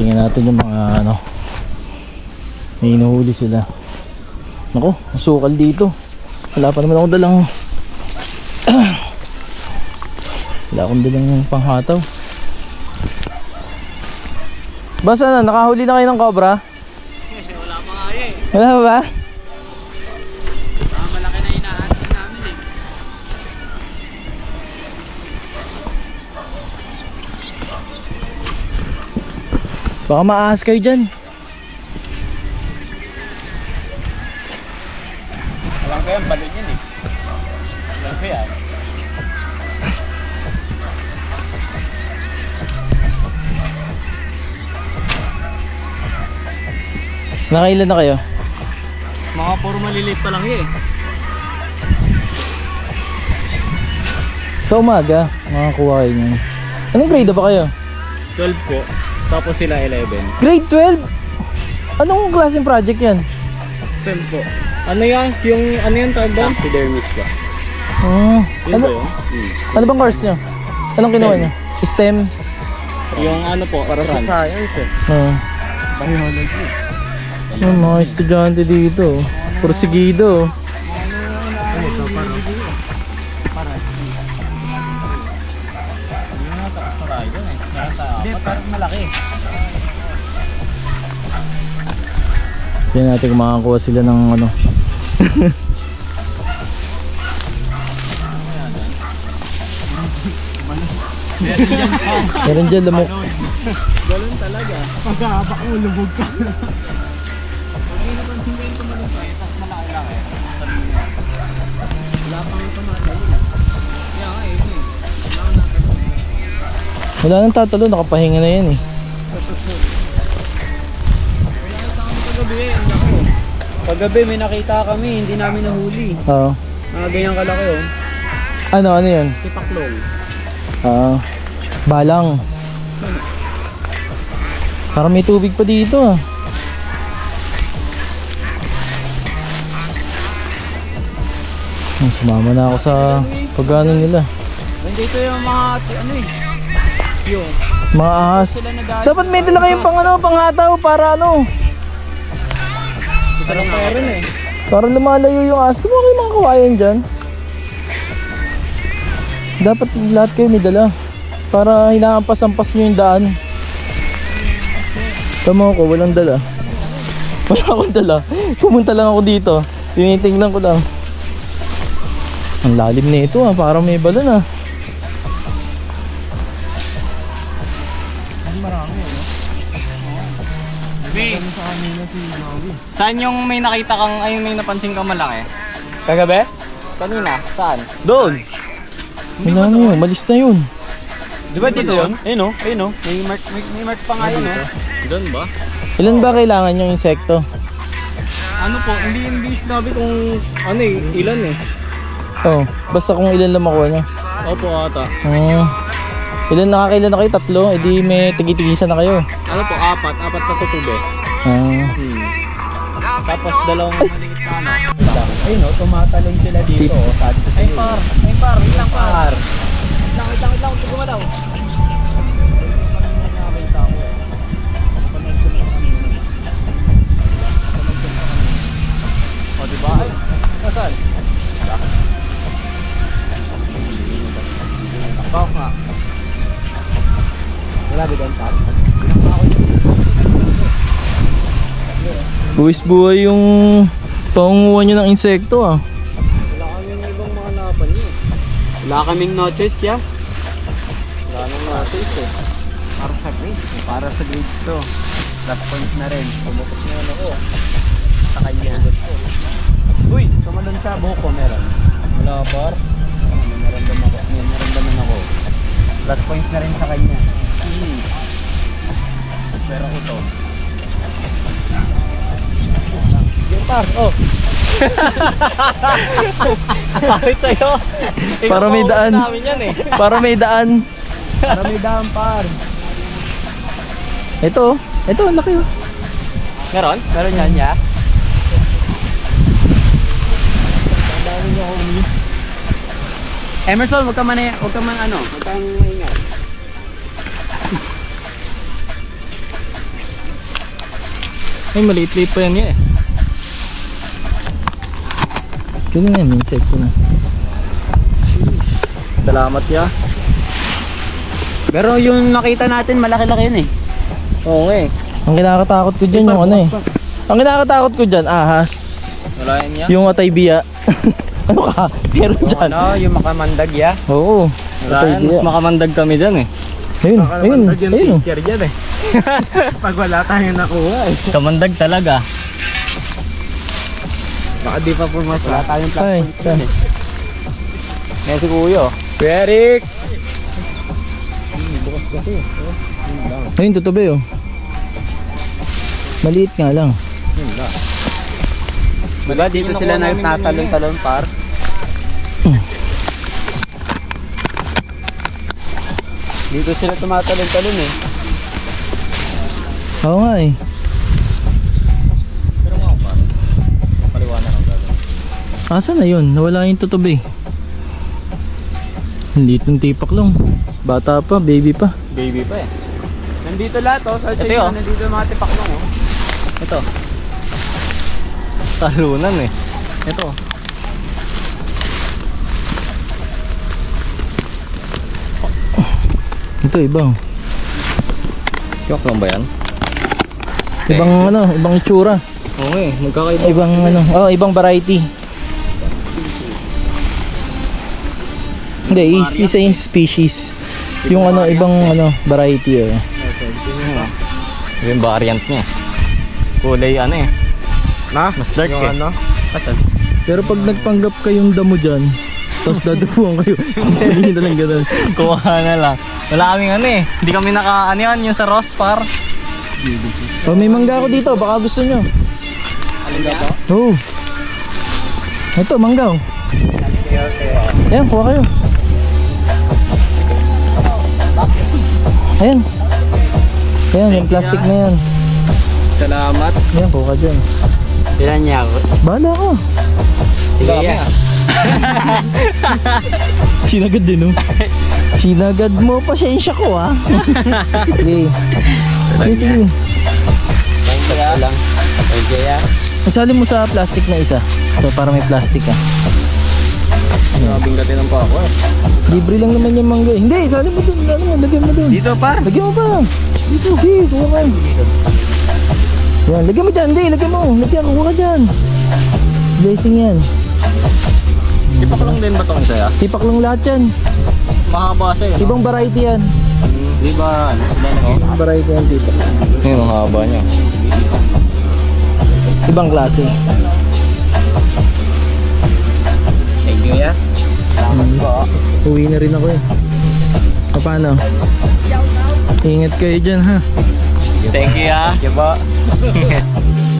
Tingnan natin yung mga ano. May inuhuli sila. Nako, masukal dito. Wala pa naman ako dalang Wala akong dalang panghataw. Basta na, nakahuli na kayo ng cobra? Wala pa nga eh. Wala pa ba? Baka maahas kayo dyan. Alam ko yan, balon yan eh. Alam ko yan. Nakailan na kayo? Mga puro maliliit pa lang eh. Sa umaga, makakuha kayo niyan. Anong grade ba kayo? 12 po. Tapos sila 11. Grade 12? Anong klaseng project yan? 12 po. Ano yan? Yung ano yung tawag doon? Taxidermist ba? Oh, Yun ano, ba yun? Hmm. ano bang course nyo? Anong kinuha nyo? STEM? Yung ano po, para sa science eh. Oo. Biology. Oh, mga estudyante dito. Porsigido. Ano ito para? Para. Hindi, parang malaki. Tingnan natin kung makakakuha sila ng ano. Meron dyan lamok. Galon talaga. Pagkahaba ko, lubog ka. Ay, napansin ko yung tumalong tapos malaki lang eh. Wala pang tumatalo. Wala nang tatalo, nakapahinga na yan eh. Kagabi ang laki. Kagabi may nakita kami, hindi namin nahuli. Oo. Mga ganyan kalaki oh. Ano, ano yun? Si Paklong. Ah, balang. Parang may tubig pa dito ah. Hmm, Sumama na ako sa pagano nila. Nandito yung mga, ano eh. Sila nag Dapat may dala kayong pang ano, panghataw para ano. Isa lang rin eh. Para lumalayo yung ahas. Kung kayo mga kawayan dyan. Dapat lahat kayo may dala. Para hinahampas-hampas nyo yung daan. Tama ko, walang dala. Wala akong dala. Pumunta lang ako dito. Tinitingnan ko lang. Ang lalim na ito ah, parang may balon ah. Saan yung may nakita kang, ay may napansin kang malaki? Kagabi? Kanina, saan? Doon! Wala na yun, malis na yun. Di ba dito yun? Ayun oh, ayun oh. May mark, may, may mark pa nga yun oh. Doon ba? Ilan ba kailangan yung insekto? Ano po, hindi hindi sinabi kung ano eh, ilan eh. Oh, basta kung ilan lang makuha niya. Opo ata. Oh. Ilan nakakailan na kayo? Tatlo? E di may tigitigisan na kayo. Ano po, apat, apat na tutube. Ah. Hmm. Tapos dalawang maliit na ano. Ayun oh, tumatalon sila dito oh. Sabi ko Ay par, ay par, wait lang par. Wait lang, wait lang, wait lang, huwag gumalaw. O, diba? Ay, nasaan? Bawak nga. Wala ba doon, par? Buwis buhay yung pangunguha nyo ng insekto ah. Wala kaming ibang mga laban niya. Wala kaming noches ya. Wala nang noches eh. Para sa grade. Para sa grade to. Last point na rin. Pumutok na ano ko. Sa kanya. Uy! Tumalon siya. Buhok ko meron. Wala par. May naramdaman ako. May naramdaman ako. Last points na rin sa kanya. Hmm. Pero ko Yung par. Oh! Bakit sa'yo? Para may daan. namin yan eh. Para may daan. Para may daan par. Ito, ito, ang laki oh. Meron? Meron yan ya? Ang dami niyo homie. Emerson, huwag ka man, huwag ka man ano, huwag kang maingay. Ay, maliit-liit pa yan niya eh. Ganun yan, insect ko na. Salamat ya. Pero yung nakita natin, malaki-laki yun eh. Oo nga eh. Ang kinakatakot ko dyan yung ano eh. Ang kinakatakot ko dyan, ahas. Wala yan ya. Yung atay biya. ano ka? Meron Yung dyan. ano, yung makamandag ya. Oo. Wala Atay yan, biya. mas makamandag kami dyan eh. Ayun, ayun, ayun. dyan eh. Pag wala tayong nakuha eh. Kamandag talaga. Baka di pa pumasok. Wala tayong Ay, platform eh. Kaya si Kuya. Kuya Eric! Bukas kasi. Ayun, tutubi oh. Maliit nga lang. Diba dito sila nagtatalon-talon par? Dito sila tumatalon-talon eh. Oo nga eh. Asa na yun? Nawala yung tutubi. Hindi itong tipak lang. Bata pa, baby pa. Baby pa eh. Nandito lahat oh. Sa Ito yun. Nandito yung mga tipaklong oh. Ito. Talunan eh. Ito. Ito, ibang. Yok lang ba yan? Ibang ano, ibang itsura. Oo eh. Magkakaiba. Ibang ano, oh, ibang variety. Hindi, is, isa yung species. Yung ano, ibang ano, variety eh. Yung variant niya. Kulay ano eh. Na? Mas dark Yung eh. ano? Asan? Pero pag nagpanggap kayong damo dyan, tapos dadapuan kayo, hindi na lang ganun. Kuha na lang. Wala kaming ano eh. Hindi kami naka ano yan, yung sa Ross par. Oh, may mangga ako dito, baka gusto nyo. Alin ba. Oh. Ito, mangga oh. Ayan, kuha kayo. Ayan. Ayan, yung plastic na yan. Salamat. Ayan, kuha ka dyan. Ilan niya ako? Bahala ka. Sige ya. Sinagad din oh. Sinagad mo, pasensya ko ah. sige. Sige, sige. Thank you lang. Thank you ya. Isali mo sa plastic na isa. Ito, para may plastic ah. Grabing dati ng pa ako eh. Libre lang naman yung mangga. eh. Hindi, isali mo dun. Ano mo, lagyan mo dun. Dito par. Lagyan mo pa. Dito, di, kuha ka. Yan, lagyan mo dyan, di, lagyan mo. Lagyan, kuha ka dyan. Blessing yan. Ipak lang din ba itong isa ya? Tipak lang lahat yan. Mahaba siya eh. Ibang variety yan. Di ba ano? Yun? Variety yan, tipak. Yung haba niya. Ibang klase. Thank you ya. Uwi na rin ako eh. O, Paano? Ingat kayo dyan ha. Thank you ya. Diba?